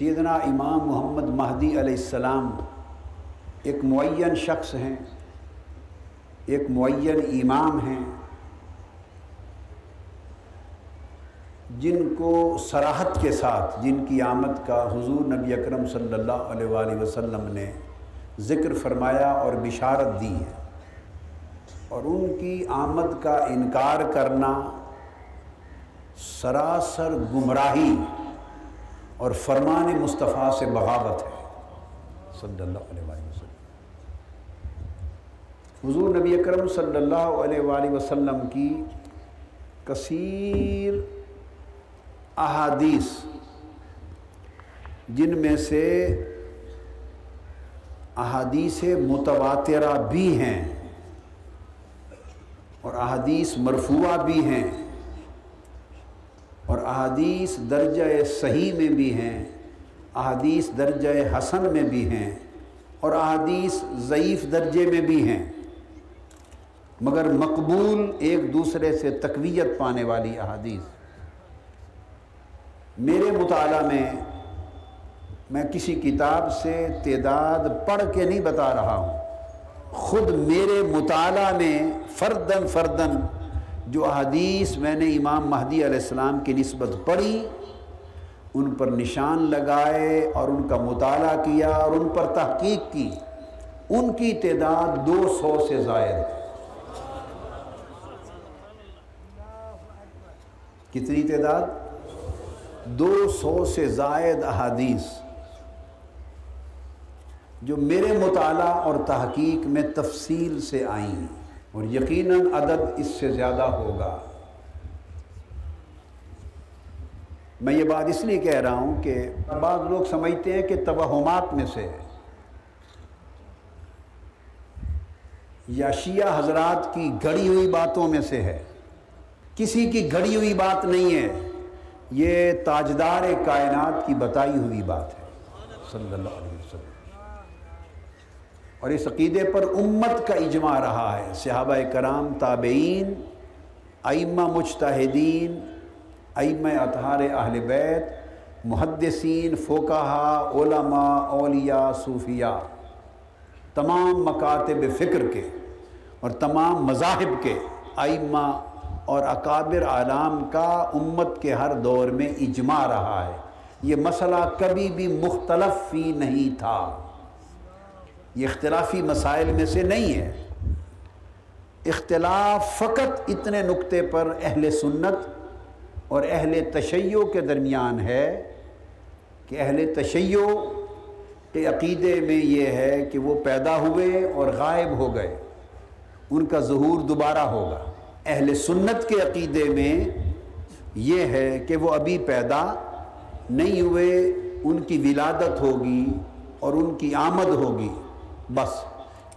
سیدنا امام محمد مہدی علیہ السلام ایک معین شخص ہیں، ایک معین امام ہیں، جن کو سراحت کے ساتھ، جن کی آمد کا حضور نبی اکرم صلی اللہ علیہ وآلہ وسلم نے ذکر فرمایا اور بشارت دی ہے۔ اور ان کی آمد کا انکار کرنا سراسر گمراہی اور فرمان مصطفیٰ سے بغاوت ہے۔ صلی اللہ علیہ وآلہ وسلم۔ حضور نبی اکرم صلی اللہ علیہ وآلہ وسلم کی کثیر احادیث، جن میں سے احادیث متواترہ بھی ہیں اور احادیث مرفوعہ بھی ہیں۔ احادیث درجہ صحیح میں بھی ہیں، احادیث درجہ حسن میں بھی ہیں اور احادیث ضعیف درجے میں بھی ہیں۔ مگر مقبول ایک دوسرے سے تقویت پانے والی احادیث۔ میرے مطالعہ میں میں کسی کتاب سے تعداد پڑھ کے نہیں بتا رہا ہوں۔ خود میرے مطالعہ میں فردن فردن جو احادیث میں نے امام مہدی علیہ السلام کی نسبت پڑھی، ان پر نشان لگائے اور ان کا مطالعہ کیا اور ان پر تحقیق کی، ان کی تعداد دو سو سے زائد ہے۔ کتنی تعداد؟ دو سو سے زائد احادیث۔ جو میرے مطالعہ اور تحقیق میں تفصیل سے آئیں۔ ہیں اور یقیناً عدد اس سے زیادہ ہوگا۔ میں یہ بات اس لیے کہہ رہا ہوں کہ بعض لوگ سمجھتے ہیں کہ توہمات میں سے یا شیعہ حضرات کی گھڑی ہوئی باتوں میں سے ہے۔ کسی کی گھڑی ہوئی بات نہیں ہے۔ یہ تاجدار کائنات کی بتائی ہوئی بات ہے۔ صلی اللہ علیہ وسلم۔ اور اس عقیدے پر امت کا اجماع رہا ہے۔ صحابہ کرام، تابعین، ائمہ مجتہدین، ائمہ اطہار اہل بیت، محدثین فوکہا علماء، اولیاء، صوفیاء، تمام مکاتب فکر کے اور تمام مذاہب کے ائمہ اور اکابر عالم کا امت کے ہر دور میں اجماع رہا ہے۔ یہ مسئلہ کبھی بھی مختلف ہی نہیں تھا۔ یہ اختلافی مسائل میں سے نہیں ہے۔ اختلاف فقط اتنے نقطے پر اہل سنت اور اہل تشیع کے درمیان ہے کہ اہل تشیع کے عقیدے میں یہ ہے کہ وہ پیدا ہوئے اور غائب ہو گئے۔ ان کا ظہور دوبارہ ہوگا۔ اہل سنت کے عقیدے میں یہ ہے کہ وہ ابھی پیدا نہیں ہوئے، ان کی ولادت ہوگی اور ان کی آمد ہوگی۔ بس،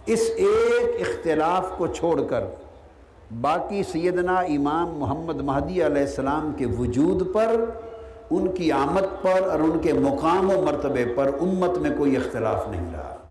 اس ایک اختلاف کو چھوڑ کر باقی سیدنا امام محمد مہدی علیہ السلام کے وجود پر، ان کی آمد پر اور ان کے مقام و مرتبے پر امت میں کوئی اختلاف نہیں رہا۔